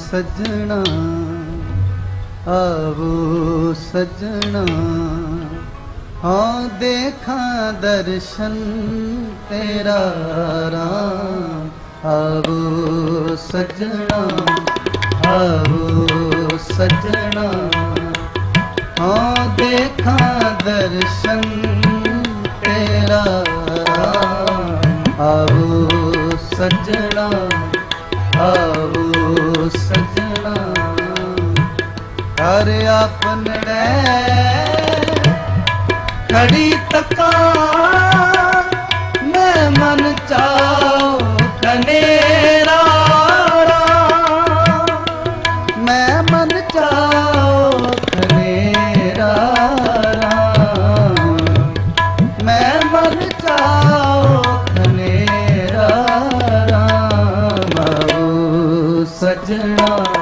ਸਜਣਾ, ਆਵੋ ਸਜਣਾ। ਹਾਂ, ਦੇਖਾਂ ਦਰਸ਼ਨ ਤੇਰਾ ਰਾਮ। ਆਵੋ ਸਜਣਾ ਆਵੋ ਸਜਣਾ। ਹਾਂ, ਦੇਖਾਂ ਦਰਸ਼ਨ ਤੇਰਾ ਆਵੋ ਸਜਣਾ, ਆਵੋ ਕਰ ਆਪਨੜੇ ਖੜੀ ਤੱਕਾਂ ਮੈਂ ਮਨ ਚਾਉ ਕਨੇਰਾ ਮੈਂ ਮਨ ਚਾਉ ਕਨੇਰਾ ਮੈਂ ਮਨ ਚਾਉ ਕਨੇਰਾ ਰਾਮ ਸਜਣਾ।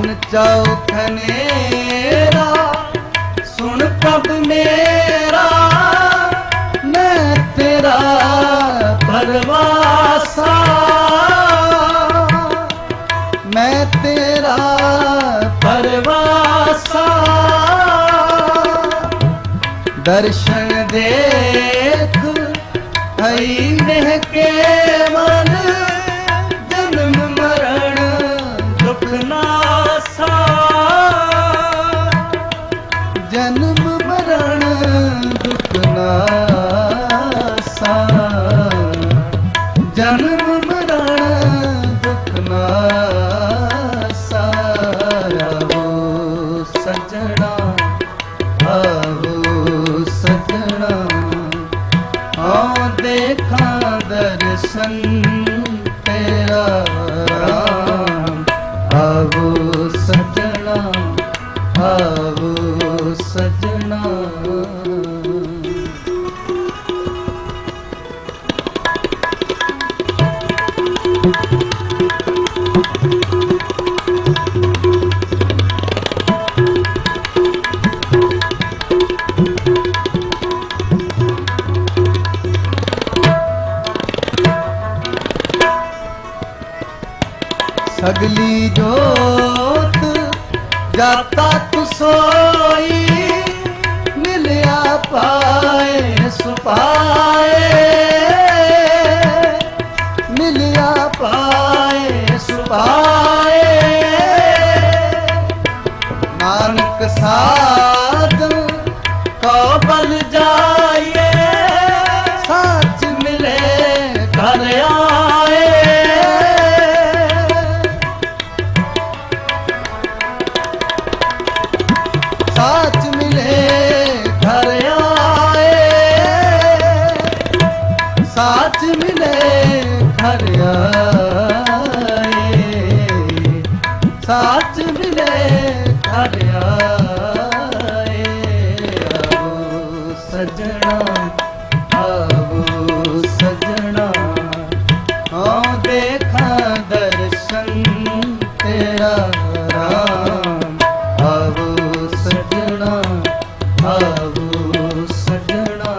ਮਨ ਚੌਖਨੇਰਾ ਸੁਣ ਪ੍ਰਭ ਮੇਰਾ, ਮੈਂ ਤੇਰਾ ਪਰਵਾਸਾ ਮੈਂ ਤੇਰਾ ਪਰਵਾਸਾ ਦਰਸ਼ਨ ਦੇਖ, ਹਈ ਨਹਿ ਕੇ ਮਨ ਜਨਮ ਮਰਨ ਦੁਖ ਨਾਸਾ ਜਨਮ ਮਰਨ ਦੁਖ ਨਾਸਾ ਆਵੋ ਸਜਣਾ ਆਵੋ ਸਜਣਾ। ਹਾਂ ਦੇਖਾਂ ਦਰਸ਼ਨ ਤੇਰਾ ਰਾਮ। ਆਵੋ ਸਜਣਾ, ਆਵੋ ਸਜਣਾ। ਸਗਲੀ ਜੋਤ ਜਾਤਾ ਸੋਈ ਮਿਲਿਆ ਪਾਏ ਸੁਪਾਏ। ਸਾਚ ਮਿਲੇ ਘਰ ਆਏ ਸਾਚ ਮਿਲੇ ਸਜਣਾ ਆਵੋ ਸਜਣਾ ਆਉ ਦੇਖਾਂ ਦਰਸ਼ਨ ਤੇਰਾ ਰਾਮ ਆਵੋ ਸਜਣਾ ਆਵੋ ਸਜਣਾ